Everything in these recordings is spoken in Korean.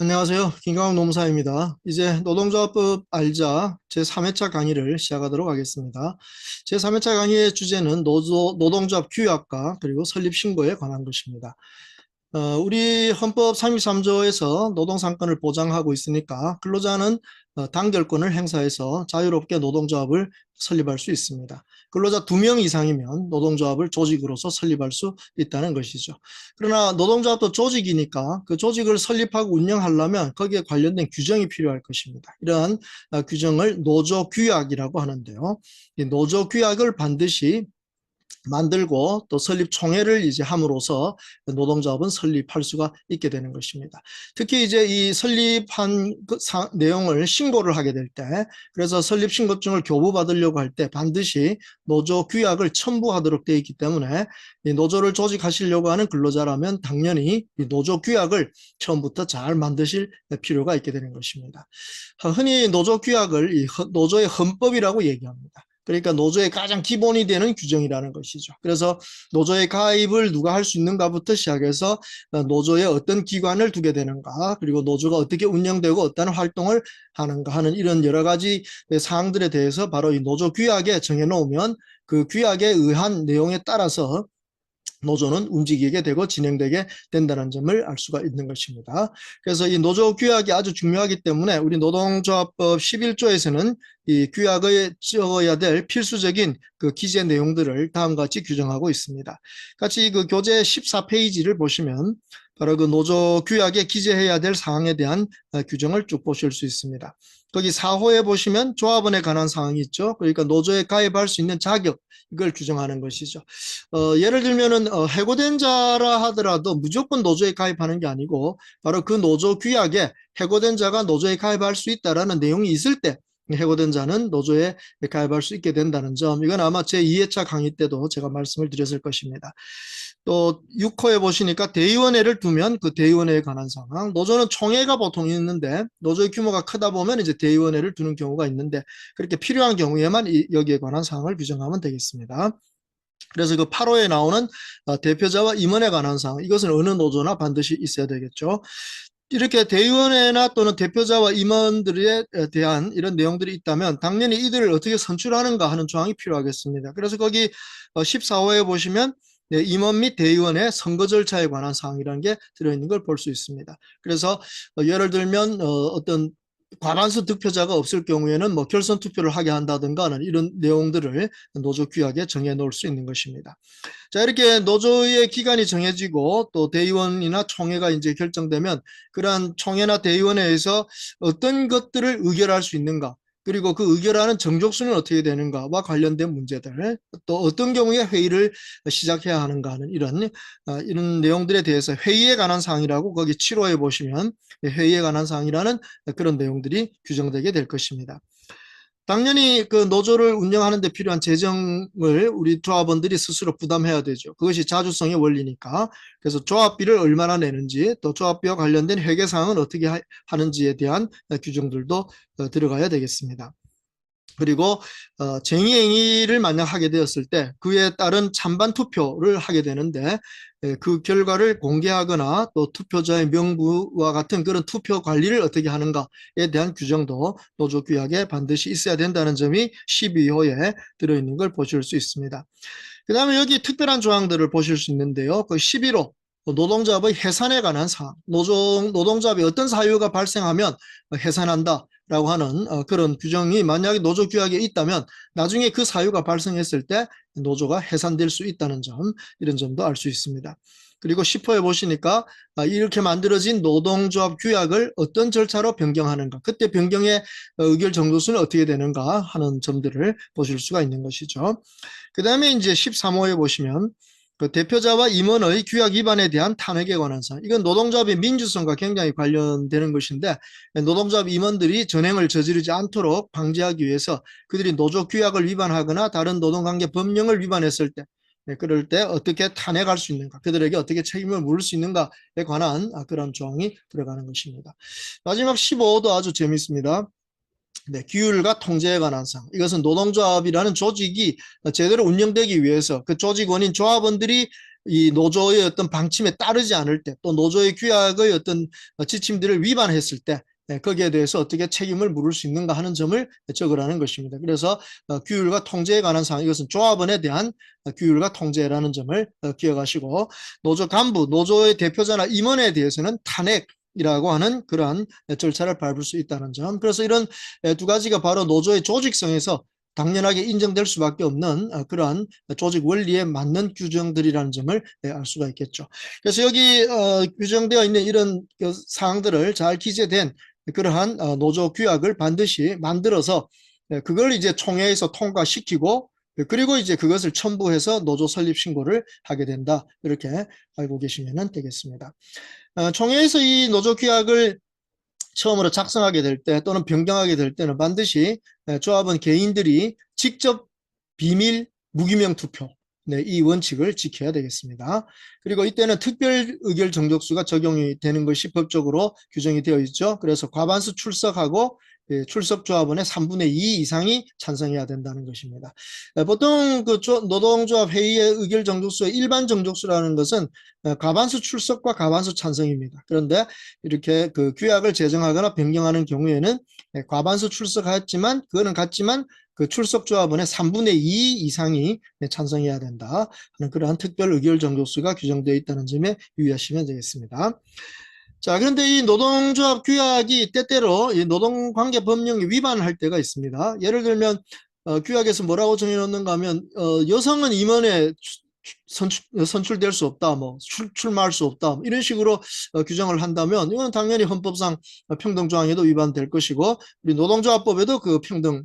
안녕하세요. 김강욱 노무사입니다. 이제 노동조합법 알자 제3회차 강의를 시작하도록 하겠습니다. 제3회차 강의의 주제는 노조, 노동조합 규약과 그리고 설립신고에 관한 것입니다. 어, 우리 헌법 33조에서 노동상권을 보장하고 있으니까 근로자는 어, 단결권을 행사해서 자유롭게 노동조합을 설립할 수 있습니다. 근로자 두 명 이상이면 노동조합을 조직으로서 설립할 수 있다는 것이죠. 그러나 노동조합도 조직이니까 그 조직을 설립하고 운영하려면 거기에 관련된 규정이 필요할 것입니다. 이러한 어, 규정을 노조규약이라고 하는데요. 이 노조규약을 반드시 만들고 또 설립 총회를 이제 함으로써 노동조합은 설립할 수가 있게 되는 것입니다. 특히 이제 이 설립한 그 사, 내용을 신고를 하게 될 때, 그래서 설립 신고증을 교부받으려고 할 때 반드시 노조 규약을 첨부하도록 되어 있기 때문에 이 노조를 조직하시려고 하는 근로자라면 당연히 이 노조 규약을 처음부터 잘 만드실 필요가 있게 되는 것입니다. 흔히 노조 규약을 이 노조의 헌법이라고 얘기합니다. 그러니까 노조의 가장 기본이 되는 규정이라는 것이죠. 그래서 노조의 가입을 누가 할 수 있는가부터 시작해서 어, 노조에 어떤 기관을 두게 되는가, 그리고 노조가 어떻게 운영되고 어떤 활동을 하는가 하는 이런 여러 가지 사항들에 대해서 바로 이 노조 규약에 정해놓으면 그 규약에 의한 내용에 따라서 노조는 움직이게 되고 진행되게 된다는 점을 알 수가 있는 것입니다. 그래서 이 노조 규약이 아주 중요하기 때문에 우리 노동조합법 11조에서는 이 규약에 적어야 될 필수적인 그 기재 내용들을 다음과 같이 규정하고 있습니다. 같이 그 교재 14페이지를 보시면 바로 그 노조 규약에 기재해야 될 사항에 대한 어, 규정을 쭉 보실 수 있습니다. 거기 4호에 보시면 조합원에 관한 사항이 있죠. 그러니까 노조에 가입할 수 있는 자격 이걸 규정하는 것이죠. 어, 예를 들면은 어, 해고된 자라 하더라도 무조건 노조에 가입하는 게 아니고 바로 그 노조 규약에 해고된 자가 노조에 가입할 수 있다라는 내용이 있을 때 해고된 자는 노조에 가입할 수 있게 된다는 점 이건 아마 제 2회차 강의 때도 제가 말씀을 드렸을 것입니다. 또 6호에 보시니까 대의원회를 두면 그 대의원회에 관한 상황 노조는 총회가 보통 있는데 노조의 규모가 크다 보면 이제 대의원회를 두는 경우가 있는데 그렇게 필요한 경우에만 여기에 관한 사항을 규정하면 되겠습니다. 그래서 그 8호에 나오는 어, 대표자와 임원에 관한 사항 이것은 어느 노조나 반드시 있어야 되겠죠. 이렇게 대의원회나 또는 대표자와 임원들에 대한 이런 내용들이 있다면 당연히 이들을 어떻게 선출하는가 하는 조항이 필요하겠습니다. 그래서 거기 14호에 어, 보시면 네, 임원 및 대의원의 선거 절차에 관한 사항이라는 게 들어있는 걸 볼 수 있습니다. 그래서 어, 예를 들면 어, 떤 과반수 득표자가 없을 경우에는 뭐 결선 투표를 하게 한다든가 하는 이런 내용들을 노조 규약에 정해 놓을 수 있는 것입니다. 자, 이렇게 노조의 기간이 정해지고 또 대의원이나 총회가 이제 결정되면 그러한 총회나 대의원회에서 어떤 것들을 의결할 수 있는가 그리고 그 의결하는 정족수는 어떻게 되는가와 관련된 문제들, 또 어떤 경우에 회의를 시작해야 하는가 하는 이런, 어, 이런 내용들에 대해서 회의에 관한 사항이라고 거기 7호에 보시면 회의에 관한 사항이라는 그런 내용들이 규정되게 될 것입니다. 당연히 그 노조를 운영하는 데 필요한 재정을 우리 조합원들이 스스로 부담해야 되죠. 그것이 자주성의 원리니까. 그래서 조합비를 얼마나 내는지 또 조합비와 관련된 회계사항은 어떻게 하 는지에 대한 규정들도 어, 들어가야 되겠습니다. 그리고 어, 쟁의행위를 만약 하게 되었을 때 그에 따른 찬반 투표를 하게 되는데 예, 그 결과를 공개하거나 또 투표자의 명부와 같은 그런 투표 관리를 어떻게 하는가에 대한 규정도 노조 규약에 반드시 있어야 된다는 점이 12호에 들어있는 걸 보실 수 있습니다. 그 다음에 여기 특별한 조항들을 보실 수 있는데요. 그 11호 노동조합의 해산에 관한 사항, 노동, 노동조합이 어떤 사유가 발생하면 해산한다. 라고 하는 어, 그런 규정이 만약에 노조 규약에 있다면 나중에 그 사유가 발생했을 때 노조가 해산될 수 있다는 점 이런 점도 알 수 있습니다. 그리고 10호에 보시니까 아, 이렇게 만들어진 노동조합 규약을 어떤 절차로 변경하는가 그때 변경의 어, 의결 정도수는 어떻게 되는가 하는 점들을 보실 수가 있는 것이죠. 그 다음에 이제 13호에 보시면 그 대표자와 임원의 규약 위반에 대한 탄핵에 관한 사항. 이건 노동조합의 민주성과 굉장히 관련되는 것인데 노동조합 임원들이 전행을 저지르지 않도록 방지하기 위해서 그들이 노조 규약을 위반하거나 다른 노동관계 법령을 위반했을 때 네, 그럴 때 어떻게 탄핵할 수 있는가 그들에게 어떻게 책임을 물을 수 있는가에 관한 그런 조항이 들어가는 것입니다. 마지막 15도 아주 재미있습니다. 네, 규율과 통제에 관한 사항. 이것은 노동조합이라는 조직이 제대로 운영되기 위해서 그 조직원인 조합원들이 이 노조의 어떤 방침에 따르지 않을 때 또 노조의 규약의 어떤 어, 지침들을 위반했을 때 네, 거기에 대해서 어떻게 책임을 물을 수 있는가 하는 점을 적으라는 것입니다. 그래서 어, 규율과 통제에 관한 사항 이것은 조합원에 대한 어, 규율과 통제라는 점을 어, 기억하시고 노조 간부, 노조의 대표자나 임원에 대해서는 탄핵 이라고 하는 그러한 절차를 밟을 수 있다는 점. 그래서 이런 두 가지가 바로 노조의 조직성에서 당연하게 인정될 수밖에 없는 어, 그러한 조직 원리에 맞는 규정들이라는 점을 예, 알 수가 있겠죠. 그래서 여기 어, 규정되어 있는 이런 그 사항들을 잘 기재된 그러한 어, 노조 규약을 반드시 만들어서 예, 그걸 이제 총회에서 통과시키고 예, 그리고 이제 그것을 첨부해서 노조 설립 신고를 하게 된다. 이렇게 알고 계시면 되겠습니다. 총회에서 이 노조 규약을 처음으로 작성하게 될 때 또는 변경하게 될 때는 반드시 조합원 개인들이 직접 비밀 무기명 투표 네, 이 원칙을 지켜야 되겠습니다. 그리고 이때는 특별 의결 정족수가 적용이 되는 것이 법적으로 규정이 되어 있죠. 그래서 과반수 출석하고 예, 출석 조합원의 3분의 2 이상이 찬성해야 된다는 것입니다. 예, 보통 그 노동조합 회의의 의결 정족수의 일반 정족수라는 것은 어, 과반수 출석과 과반수 찬성입니다. 그런데 이렇게 그 규약을 제정하거나 변경하는 경우에는 예, 과반수 출석하였지만 그거는 같지만 그 출석 조합원의 3분의 2 이상이 찬성해야 된다 하는 그러한 특별 의결 정족수가 규정되어 있다는 점에 유의하시면 되겠습니다. 자, 그런데 이 노동조합 규약이 때때로 이 노동관계 법령에 위반할 때가 있습니다. 예를 들면 어, 규약에서 뭐라고 정해놓는가 하면 어, 여성은 임원에 선출, 선출될 수 없다, 뭐 출, 출마할 수 없다 뭐 이런 식으로 어, 규정을 한다면 이건 당연히 헌법상 평등 조항에도 위반될 것이고 우리 노동조합법에도 그 평등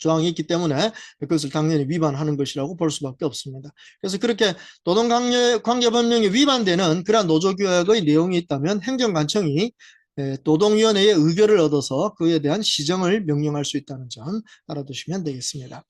조항이 있기 때문에 그것을 당연히 위반하는 것이라고 볼 수밖에 없습니다. 그래서 그렇게 노동관계법령에 위반되는 그러한 노조교역의 내용이 있다면 행정관청이 노동위원회의 의결을 얻어서 그에 대한 시정을 명령할 수 있다는 점 알아두시면 되겠습니다.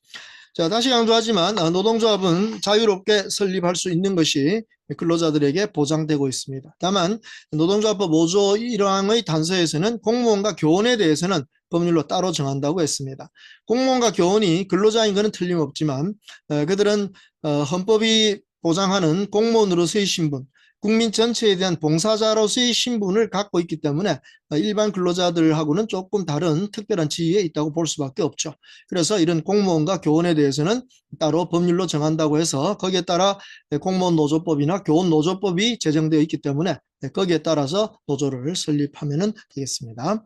자, 다시 강조하지만 어, 노동조합은 자유롭게 설립할 수 있는 것이 근로자들에게 보장되고 있습니다. 다만 노동조합법 5조 1항의 단서에서는 공무원과 교원에 대해서는 법률로 따로 정한다고 했습니다. 공무원과 교원이 근로자인 것은 틀림없지만 어, 그들은 어, 헌법이 보장하는 공무원으로서의 신분, 국민 전체에 대한 봉사자로서의 신분을 갖고 있기 때문에 일반 근로자들하고는 조금 다른 특별한 지위에 있다고 볼 수밖에 없죠. 그래서 이런 공무원과 교원에 대해서는 따로 법률로 정한다고 해서 거기에 따라 공무원 노조법이나 교원 노조법이 제정되어 있기 때문에 거기에 따라서 노조를 설립하면 되겠습니다.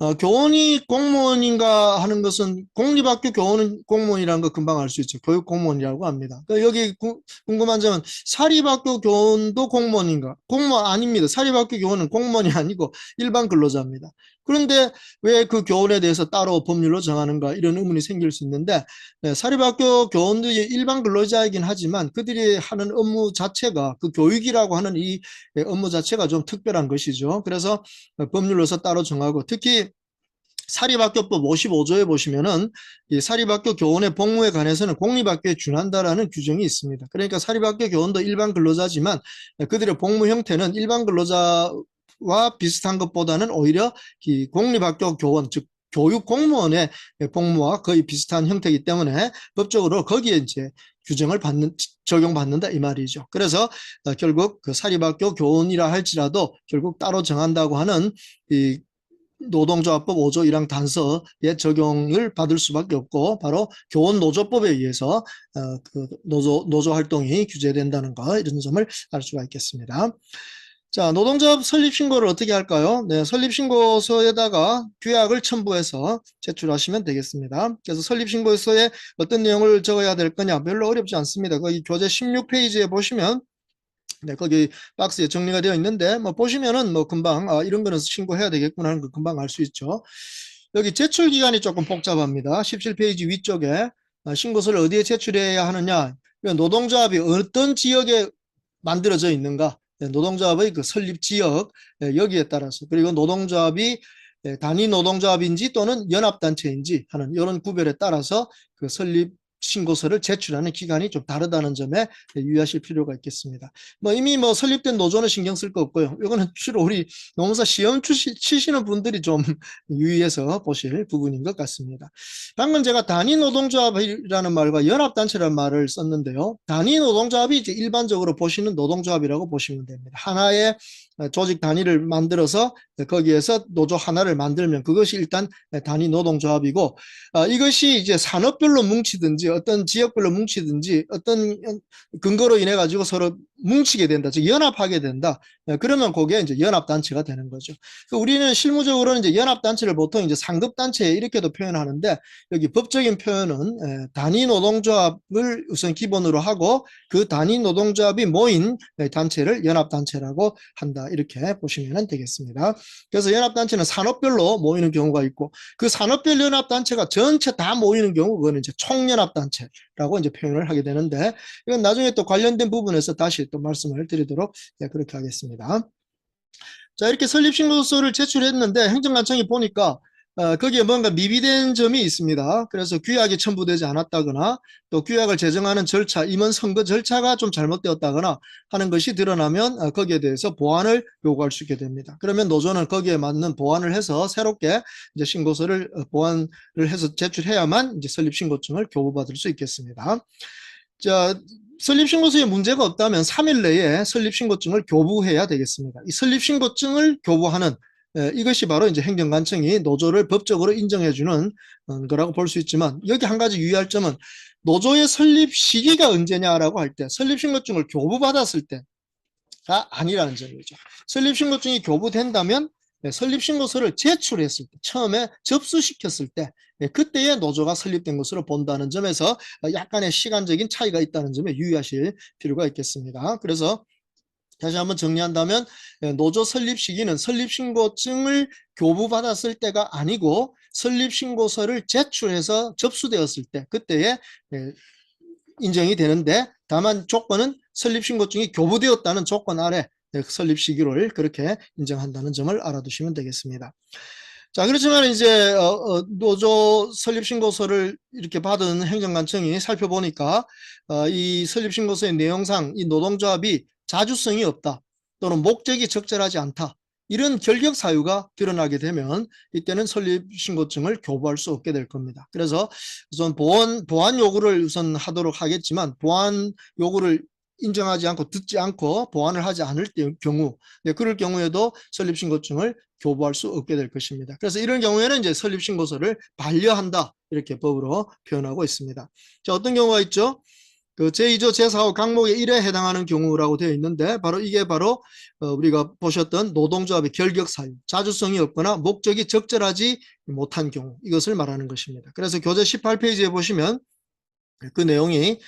어, 교원이 공무원인가 하는 것은 공립학교 교원은 공무원이라는 거 금방 알 수 있죠. 교육 공무원이라고 합니다. 그러니까 여기 구, 궁금한 점은 사립학교 교원도 공무원인가? 공무원 아닙니다. 사립학교 교원은 공무원이 아니고 일반 근로자입니다. 그런데 왜 그 교원에 대해서 따로 법률로 정하는가 이런 의문이 생길 수 있는데 네, 사립학교 교원도 일반 근로자이긴 하지만 그들이 하는 업무 자체가 그 교육이라고 하는 이 업무 자체가 좀 특별한 것이죠. 그래서 법률로서 따로 정하고 특히 사립학교법 55조에 보시면은 이 사립학교 교원의 복무에 관해서는 공립학교에 준한다라는 규정이 있습니다. 그러니까 사립학교 교원도 일반 근로자지만 그들의 복무 형태는 일반 근로자 와 비슷한 것보다는 오히려 이 공립학교 교원 즉 교육 공무원의 복무와 거의 비슷한 형태이기 때문에 법적으로 거기에 이제 규정을 받는 적용받는다 이 말이죠. 그래서 어, 결국 그 사립학교 교원이라 할지라도 결국 따로 정한다고 하는 이 노동조합법 5조 1항 단서의 적용을 받을 수밖에 없고 바로 교원 노조법에 의해서 어, 그 노조 노조 활동이 규제된다는 거 이런 점을 알 수가 있겠습니다. 자, 노동조합 설립신고를 어떻게 할까요? 네, 설립신고서에다가 규약을 첨부해서 제출하시면 되겠습니다. 그래서 설립신고서에 어떤 내용을 적어야 될 거냐 별로 어렵지 않습니다. 거기 교재 16페이지에 보시면 네, 거기 박스에 정리가 되어 있는데 뭐 보시면은 뭐 금방 아, 이런 거는 신고해야 되겠구나 하는 거 금방 알 수 있죠. 여기 제출 기간이 조금 복잡합니다. 17페이지 위쪽에 아, 신고서를 어디에 제출해야 하느냐 노동조합이 어떤 지역에 만들어져 있는가 예, 노동조합의 그 설립 지역 예, 여기에 따라서 그리고 노동조합이 예, 단위 노동조합인지 또는 연합단체인지 하는 이런 구별에 따라서 그 설립 신고서를 제출하는 기간이 좀 다르다는 점에 유의하실 필요가 있겠습니다. 뭐 이미 뭐 설립된 노조는 신경 쓸 거 없고요. 이거는 주로 우리 노무사 시험 추시, 치시는 분들이 좀 유의해서 보실 부분인 것 같습니다. 방금 제가 단위 노동조합이라는 말과 연합단체라는 말을 썼는데요. 단위 노동조합이 이제 일반적으로 보시는 노동조합이라고 보시면 됩니다. 하나의 조직 단위를 만들어서 거기에서 노조 하나를 만들면 그것이 일단 단위 노동조합이고 어, 이것이 이제 산업별로 뭉치든지 어떤 지역별로 뭉치든지 어떤 근거로 인해 가지고 서로 뭉치게 된다, 즉 연합하게 된다. 예, 그러면 그게 이제 연합 단체가 되는 거죠. 그 우리는 실무적으로는 이제 연합 단체를 보통 이제 상급 단체 이렇게도 표현하는데 여기 법적인 표현은 예, 단위 노동조합을 우선 기본으로 하고 그 단위 노동조합이 모인 예, 단체를 연합 단체라고 한다. 이렇게 보시면 되겠습니다. 그래서 연합 단체는 산업별로 모이는 경우가 있고 그 산업별 연합 단체가 전체 다 모이는 경우 그거는 이제 총연합 단체라고 이제 표현을 하게 되는데 이건 나중에 또 관련된 부분에서 다시 또 말씀을 드리도록 네, 그렇게 하겠습니다. 자 이렇게 설립신고서를 제출했는데 행정관청이 보니까 어, 거기에 뭔가 미비된 점이 있습니다. 그래서 규약이 첨부되지 않았다거나 또 규약을 제정하는 절차, 임원 선거 절차가 좀 잘못되었다거나 하는 것이 드러나면 어, 거기에 대해서 보완을 요구할 수 있게 됩니다. 그러면 노조는 거기에 맞는 보완을 해서 새롭게 이제 신고서를 어, 보완을 해서 제출해야만 이제 설립신고증을 교부받을 수 있겠습니다. 자, 설립신고서에 문제가 없다면 3일 내에 설립신고증을 교부해야 되겠습니다. 이 설립신고증을 교부하는 에, 이것이 바로 이제 행정관청이 노조를 법적으로 인정해주는 어, 거라고 볼 수 있지만 여기 한 가지 유의할 점은 노조의 설립 시기가 언제냐라고 할 때 설립신고증을 교부받았을 때가 아니라는 점이죠. 설립신고증이 교부된다면 네, 설립신고서를 제출했을 때 처음에 접수시켰을 때 네, 그때의 노조가 설립된 것으로 본다는 점에서 어, 약간의 시간적인 차이가 있다는 점에 유의하실 필요가 있겠습니다. 그래서 다시 한번 정리한다면 예, 노조 설립 시기는 설립신고증을 교부받았을 때가 아니고 설립신고서를 제출해서 접수되었을 때 그때에 예, 인정이 되는데 다만 조건은 설립신고증이 교부되었다는 조건 아래 예, 설립 시기를 그렇게 인정한다는 점을 알아두시면 되겠습니다. 자 그렇지만 이제 어, 어, 노조 설립신고서를 이렇게 받은 행정관청이 살펴보니까 어, 이 설립신고서의 내용상 이 노동조합이 자주성이 없다 또는 목적이 적절하지 않다 이런 결격 사유가 드러나게 되면 이때는 설립신고증을 교부할 수 없게 될 겁니다. 그래서 우선 보안, 보안 요구를 우선 하도록 하겠지만 보안 요구를 인정하지 않고 듣지 않고 보완을 하지 않을 때, 경우 네, 그럴 경우에도 설립신고증을 교부할 수 없게 될 것입니다. 그래서 이런 경우에는 이제 설립신고서를 반려한다 이렇게 법으로 표현하고 있습니다. 자 어떤 경우가 있죠? 그 제2조 제4호 강목의 1에 해당하는 경우라고 되어 있는데 바로 이게 바로 어, 우리가 보셨던 노동조합의 결격 사유, 자주성이 없거나 목적이 적절하지 못한 경우 이것을 말하는 것입니다. 그래서 교재 18페이지에 보시면 그 내용이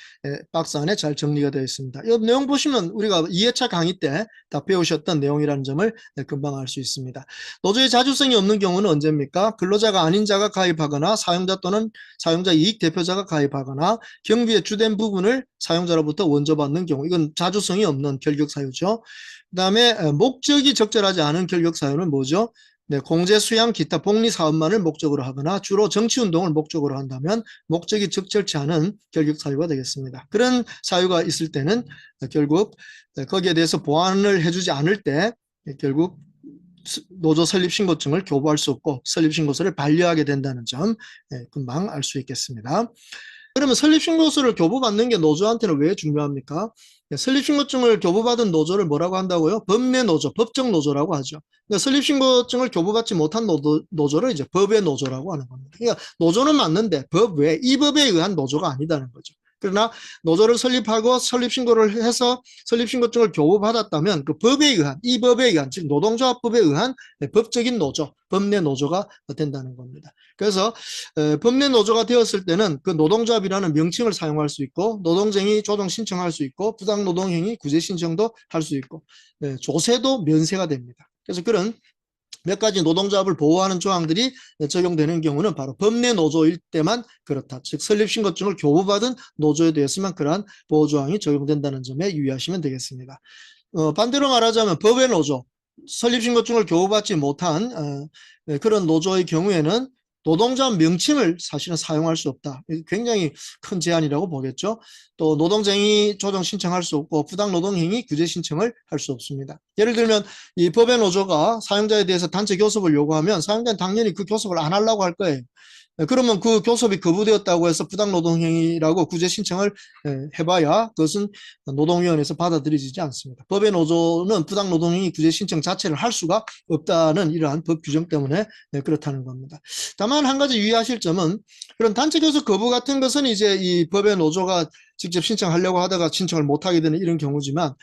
박스 안에 잘 정리가 되어 있습니다. 이 내용 보시면 우리가 2회차 강의 때 다 배우셨던 내용이라는 점을 금방 알 수 있습니다. 노조의 자주성이 없는 경우는 언제입니까? 근로자가 아닌 자가 가입하거나 사용자 또는 사용자 이익 대표자가 가입하거나 경비의 주된 부분을 사용자로부터 원조받는 경우 이건 자주성이 없는 결격 사유죠. 그 다음에 목적이 적절하지 않은 결격 사유는 뭐죠? 네, 공제 수양 기타 복리 사업만을 목적으로 하거나 주로 정치 운동을 목적으로 한다면 목적이 적절치 않은 결격 사유가 되겠습니다. 그런 사유가 있을 때는 결국 거기에 대해서 보완을 해주지 않을 때 결국 노조 설립 신고증을 교부할 수 없고 설립 신고서를 반려하게 된다는 점 예, 금방 알 수 있겠습니다. 그러면 설립 신고서를 교부받는 게 노조한테는 왜 중요합니까? 네, 설립신고증을 교부받은 노조를 뭐라고 한다고요? 법내 노조, 법정 노조라고 하죠. 그러니까 설립신고증을 교부받지 못한 노조, 노조를 이제 법의 노조라고 하는 겁니다. 그러니까 노조는 맞는데 법 외, 이 법에 의한 노조가 아니다는 거죠. 그러나 노조를 설립하고 설립신고를 해서 설립신고증을 교부받았다면 그 법에 의한, 이 법에 의한, 즉 노동조합법에 의한 법적인 노조, 법내 노조가 된다는 겁니다. 그래서 법내 노조가 되었을 때는 그 노동조합이라는 명칭을 사용할 수 있고 노동쟁이 조정 신청할 수 있고 부당노동행위 구제 신청도 할 수 있고 네, 조세도 면세가 됩니다. 그래서 그런 몇 가지 노동조합을 보호하는 조항들이 적용되는 경우는 바로 법내 노조일 때만 그렇다. 즉 설립신고증을 교부받은 노조에 대해서만 그러한 보호조항이 적용된다는 점에 유의하시면 되겠습니다. 어, 반대로 말하자면 법의 노조, 설립신고증을 교부받지 못한 어, 네, 그런 노조의 경우에는 노동자 명칭을 사실은 사용할 수 없다. 굉장히 큰 제한이라고 보겠죠. 또 노동쟁이 조정 신청할 수 없고 부당 노동행위 규제 신청을 할 수 없습니다. 예를 들면 이 법의 노조가 사용자에 대해서 단체 교섭을 요구하면 사용자는 당연히 그 교섭을 안 하려고 할 거예요. 예, 그러면 그 교섭이 거부되었다고 해서 부당노동행위라고 구제 신청을 예, 해봐야 그것은 노동위원회에서 받아들여지지 않습니다. 법의 노조는 부당노동행위 구제 신청 자체를 할 수가 없다는 이러한 법 규정 때문에 예, 그렇다는 겁니다. 다만 한 가지 유의하실 점은 그런 단체 교섭 거부 같은 것은 이제 이 법의 노조가 직접 신청하려고 하다가 신청을 못하게 되는 이런 경우지만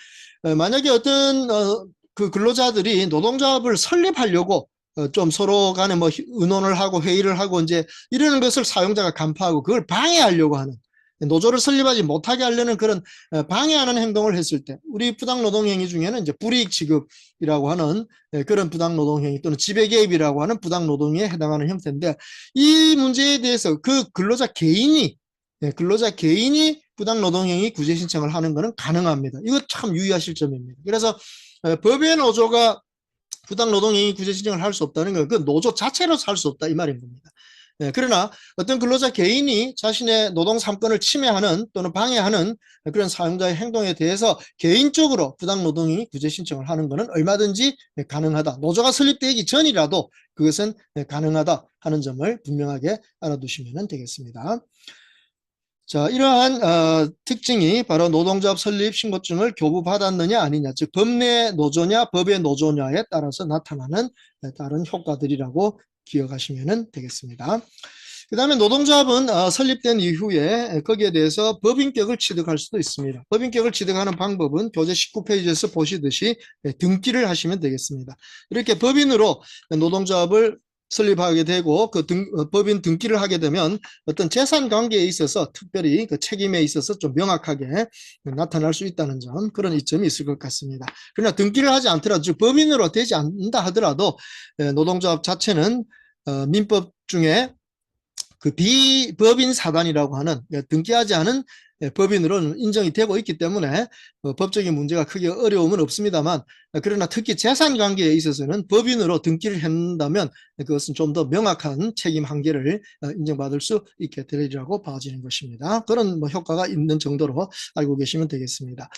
어, 만약에 어떤 어, 그 근로자들이 노동조합을 설립하려고 어, 좀 서로 간에 뭐 희- 의논을 하고 회의를 하고 이제 이러는 것을 사용자가 간파하고 그걸 방해하려고 하는 노조를 설립하지 못하게 하려는 그런 어, 방해하는 행동을 했을 때 우리 부당 노동 행위 중에는 이제 불이익 지급이라고 하는 예, 그런 부당 노동 행위 또는 지배 개입이라고 하는 부당 노동에 해당하는 형태인데 이 문제에 대해서 그 근로자 개인이 예, 근로자 개인이 부당 노동 행위 구제 신청을 하는 것은 가능합니다. 이거 참 유의하실 점입니다. 그래서 어, 법의 노조가 부당 노동행위 구제 신청을 할 수 없다는 건 그 노조 자체로서 할 수 없다 이 말인 겁니다. 예, 그러나 어떤 근로자 개인이 자신의 노동 3권을 침해하는 또는 방해하는 그런 사용자의 행동에 대해서 개인적으로 부당 노동행위 구제 신청을 하는 것은 얼마든지 예, 가능하다. 노조가 설립되기 전이라도 그것은 예, 가능하다 하는 점을 분명하게 알아두시면 되겠습니다. 자, 이러한 어, 특징이 바로 노동조합 설립 신고증을 교부받았느냐 아니냐, 즉 법내 노조냐 법의 노조냐에 따라서 나타나는 네, 다른 효과들이라고 기억하시면 되겠습니다. 그 다음에 노동조합은 어, 설립된 이후에 거기에 대해서 법인격을 취득할 수도 있습니다. 법인격을 취득하는 방법은 교재 19페이지에서 보시듯이 네, 등기를 하시면 되겠습니다. 이렇게 법인으로 노동조합을 설립하게 되고 그 등, 어, 법인 등기를 하게 되면 어떤 재산 관계에 있어서 특별히 그 책임에 있어서 좀 명확하게 나타날 수 있다는 점 그런 이점이 있을 것 같습니다. 그러나 등기를 하지 않더라도 즉 법인으로 되지 않는다 하더라도 예, 노동조합 자체는 어, 민법 중에 그 비법인 사단이라고 하는 예, 등기하지 않은 예, 법인으로는 인정이 되고 있기 때문에 어, 법적인 문제가 크게 어려움은 없습니다만 어, 그러나 특히 재산 관계에 있어서는 법인으로 등기를 한다면 그것은 좀 더 명확한 책임 한계를 어, 인정받을 수 있게 되리라고 봐지는 것입니다. 그런 뭐 효과가 있는 정도로 알고 계시면 되겠습니다.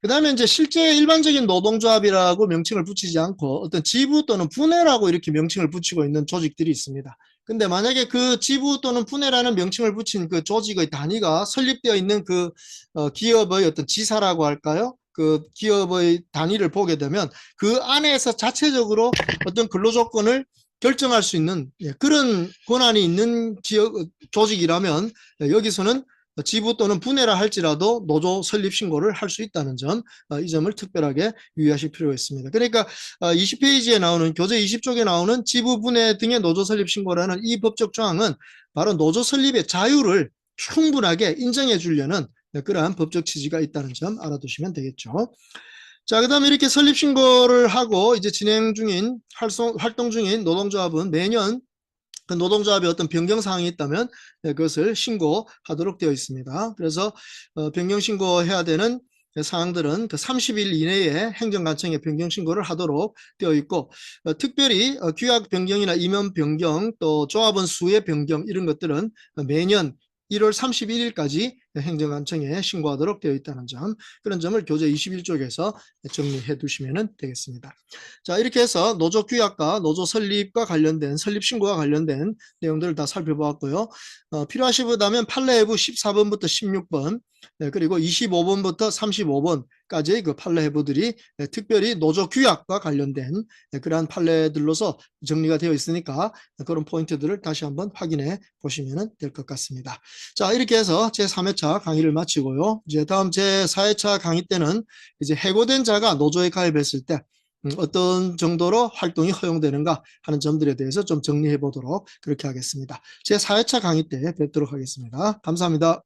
그 다음에 이제 실제 일반적인 노동조합이라고 명칭을 붙이지 않고 어떤 지부 또는 분해라고 이렇게 명칭을 붙이고 있는 조직들이 있습니다. 근데 만약에 그 지부 또는 분해라는 명칭을 붙인 그 조직의 단위가 설립되어 있는 그 어, 기업의 어떤 지사라고 할까요? 그 기업의 단위를 보게 되면 그 안에서 자체적으로 어떤 근로 조건을 결정할 수 있는 예, 그런 권한이 있는 기업 조직이라면 예, 여기서는 지부 또는 분해라 할지라도 노조 설립 신고를 할 수 있다는 점, 어, 이 점을 특별하게 유의하실 필요가 있습니다. 그러니까 20페이지에 나오는 교재 20쪽에 나오는 지부 분해 등의 노조 설립 신고라는 이 법적 조항은 바로 노조 설립의 자유를 충분하게 인정해 주려는 그러한 법적 취지가 있다는 점 알아두시면 되겠죠. 자, 그 다음에 이렇게 설립 신고를 하고 이제 진행 중인 활동 중인 노동조합은 매년 그 노동조합에 어떤 변경 사항이 있다면 네, 그것을 신고하도록 되어 있습니다. 그래서 어, 변경 신고해야 되는 사항들은 그 30일 이내에 행정관청에 변경 신고를 하도록 되어 있고 어, 특별히 어, 규약 변경이나 임원 변경 또 조합원 수의 변경 이런 것들은 매년 1월 31일까지 행정관청에 신고하도록 되어 있다는 점 그런 점을 교재 21쪽에서 정리해 두시면 되겠습니다. 자 이렇게 해서 노조 규약과 노조 설립과 관련된 설립 신고와 관련된 내용들을 다 살펴보았고요. 어, 필요하시다면 판례부 14번부터 16번 네, 그리고 25번부터 35번까지의 그 판례부들이 네, 특별히 노조 규약과 관련된 네, 그러한 판례들로서 정리가 되어 있으니까 그런 포인트들을 다시 한번 확인해 보시면 될 것 같습니다. 자 이렇게 해서 제 3회차 강의를 마치고요. 이제 다음 제 4회차 강의 때는 이제 해고된 자가 노조에 가입했을 때 음, 어떤 정도로 활동이 허용되는가 하는 점들에 대해서 좀 정리해 보도록 그렇게 하겠습니다. 제 4회차 강의 때 뵙도록 하겠습니다. 감사합니다.